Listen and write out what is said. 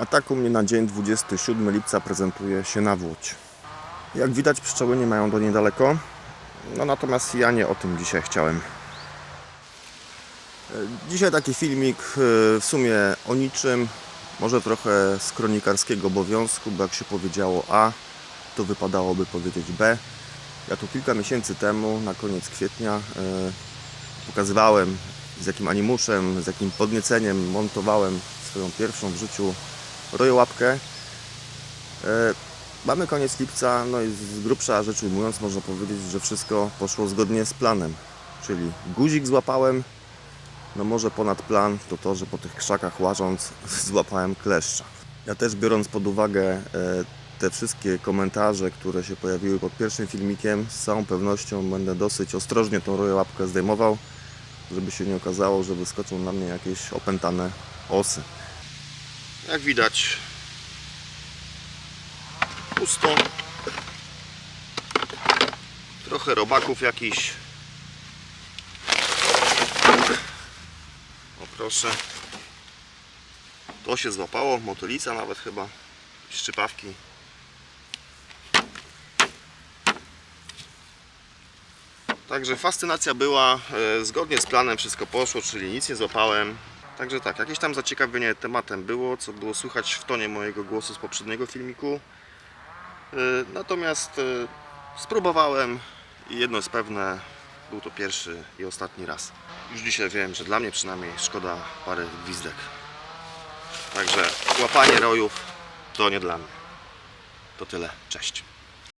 A tak u mnie na dzień 27 lipca prezentuje się nawódź. Jak widać pszczoły nie mają do niej daleko. No natomiast ja nie o tym dzisiaj chciałem. E, Dzisiaj taki filmik e, w sumie o niczym. Może trochę z kronikarskiego obowiązku, bo jak się powiedziało A, to wypadałoby powiedzieć B. Ja tu kilka miesięcy temu, na koniec kwietnia, e, pokazywałem z jakim animuszem, z jakim podnieceniem montowałem swoją pierwszą w życiu rojołapkę. E, Mamy koniec lipca, no i z grubsza rzecz ujmując, można powiedzieć, że wszystko poszło zgodnie z planem. Czyli guzik złapałem, no może ponad plan to to, że po tych krzakach łażąc złapałem kleszcza. Ja też biorąc pod uwagę e, te wszystkie komentarze, które się pojawiły pod pierwszym filmikiem, z całą pewnością będę dosyć ostrożnie tą rojołapkę zdejmował, żeby się nie okazało, że wyskoczą na mnie jakieś opętane osy. Jak widać, pusto. Trochę robaków jakiś. O proszę. To się złapało, motylica nawet chyba. Szczypawki. Także fascynacja była, e, zgodnie z planem wszystko poszło, czyli nic nie złapałem. Także tak, jakieś tam zaciekawienie tematem było, co było słychać w tonie mojego głosu z poprzedniego filmiku. E, Natomiast e, spróbowałem i jedno jest pewne, był to pierwszy i ostatni raz. Już dzisiaj wiem, że dla mnie przynajmniej szkoda parę gwizdek. Także łapanie rojów to nie dla mnie. To tyle, cześć.